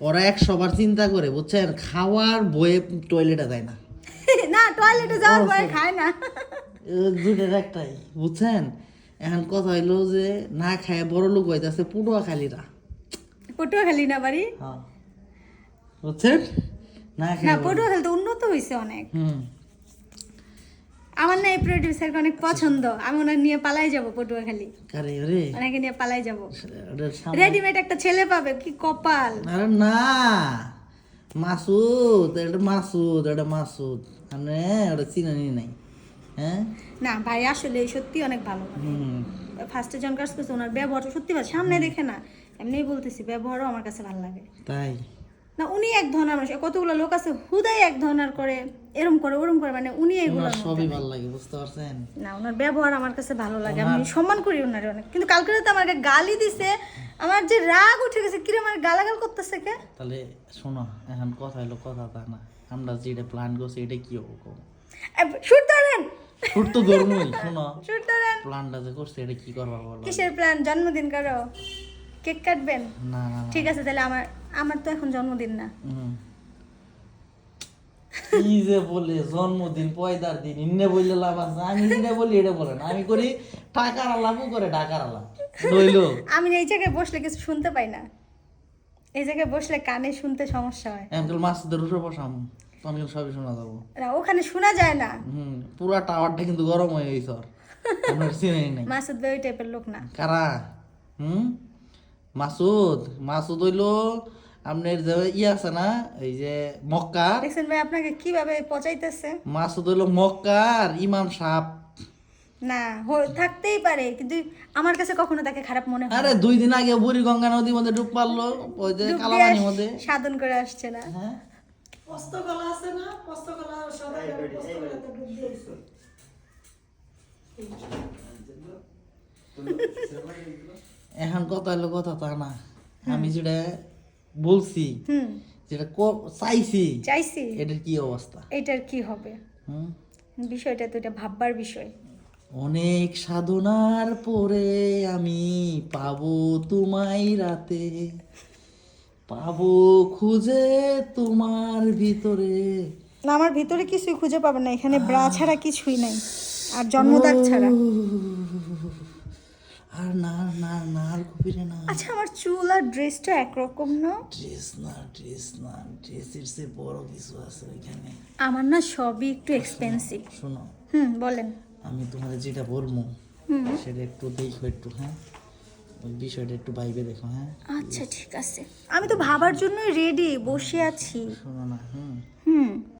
ওরা একশো বার চিন্তা করে বুঝছেন? খাওয়ার বয়ে টয়লেটে দেয় না। না টয়লেটে যাওয়ার পরে খায় না। এ একটাই বুঝছেন? এখন কথা হইল যে না খায় বড় লোক হইতেছে পুটুয়া খালিরা পটুয়াখালী না বাড়ি? হ্যাঁ। বুঝছেন? না না খায় পটুয়াখালী তো উন্নত হয়েছে অনেক। হুম। আমার না এই প্রডিউসারকে অনেক পছন্দ। আমি ওনার নিয়ে পালাই যাব পটুয়াখালী। ওনাকে নিয়ে পালাই যাব। রেডিমেড একটা ছেলে পাবে কি কপাল। আরে না। মাসুদ এটা মাসুদ এটা মাসুদ। মানে ওটা চিনানি নাই। হ্যাঁ? না ভাই আসলে সত্যি অনেক ভালো হুম। ফার্স্টে জন কাজ করছে ওনার ব্যবহারটা সত্যি ভালো। সামনে দেখে না। এমনিই বলতেছি ব্যবহারও আমার কাছে ভালো লাগে। তাই? না উনি এক ধরনের মানুষ। কতগুলো লোক আছে হুদাই এক ধরনের করে। এরম করে ওরম করে মানে উনি এগুলো সবই ভালো লাগে বুঝতে পারছেন? না ওনার ব্যবহার আমার কাছে ভালো লাগে আমি সম্মান করি ওনারে অনেক। কিন্তু কালকে তো আমাকে গালি দিছে আমার যে রাগ উঠে গেছে কিরে আমার গালাগাল করতেছে কে? তাহলে শোনো এখন কথা হলো কথা তা না। আমরা যেটা প্ল্যান করছি এটা কি হব? শুট ধরেন। তোর তো ধর্মই শোনো। শুট ধরেন। প্ল্যানটা যে করছে এটা কি করবা বলো? কিসের প্ল্যান জন্মদিন কারও? কেক কাটবেন? না। ঠিক আছে তাহলে আমার আমার তো এখন জন্মদিন না। হুম। কি যে বলে জন্মদিন পয়দার দিন ইন্নে বললে লাভ আছে আমি যেটা বলি এটা বলে না। আমি করি টাকার আলাপও করে টাকার আলাপ। আমি এই জায়গায় বসলে কিছু শুনতে পাই না। এই জায়গায় বসলে কানে শুনতে সমস্যা হয়। এমকাল মাছদের উঠে বসাম তখন সবই শোনা যাব। না ওখানে শোনা যায় না। হুম পুরা টাওয়ারটা কিন্তু গরম হয়ে গেছে ওর। আপনার চিনেই নাই? মাসুদ ভাই ওই টাইপের লোক না। কারা? হুম? মাসুদ? মাসুদ হইল আপনার যে ইয়ে আছে না এই যে মক্কা দেখছেন ভাই আপনাকে কীভাবে পচাইতেছে? মাসুদ হইল মক্কার ইমাম সাহ না থাকতেই পারে কিন্তু আমার কাছে কখনো তাকে খারাপ মনে হয় আরে দুই দিন আগে বুড়ি গঙ্গা নদীর মধ্যে ডুব পারল ওই যে আস- মধ্যে। সাধন করে আসছে না। হ্যাঁ। এখন কথা হলো কথা তা না। আমি যেটা বলছি যেটা চাইছি চাইছি। এটার কি অবস্থা? এটার কি হবে? বিষয়টা তো এটা ভাববার বিষয়। অনেক সাধনার পরে আমি পাবো তোমায় রাতে। পাবো খুঁজে তোমার ভিতরে। না আমার ভিতরে কিছুই খুঁজে পাবে না এখানে ব্রা ছাড়া কিছুই নাই। আর জন্মদাগ ছাড়া। আর না না না আর কপিরে না। আচ্ছা আমার চুল আর ড্রেসটা একরকম না? ড্রেস না ড্রেস না ড্রেসের চেয়ে বড় কিছু আছে ওইখানে। আমার না সবই একটু এক্সপেন্সিভ শোনো। হুম বলেন। আমি তোমাদের যেটা বলব সেটা একটু দেখো একটু হ্যাঁ? ওই বিষয়টা একটু বাইবে দেখো হ্যাঁ? আচ্ছা ঠিক আছে। আমি তো ভাবার জন্য রেডি বসে আছি। শোনো না হুম।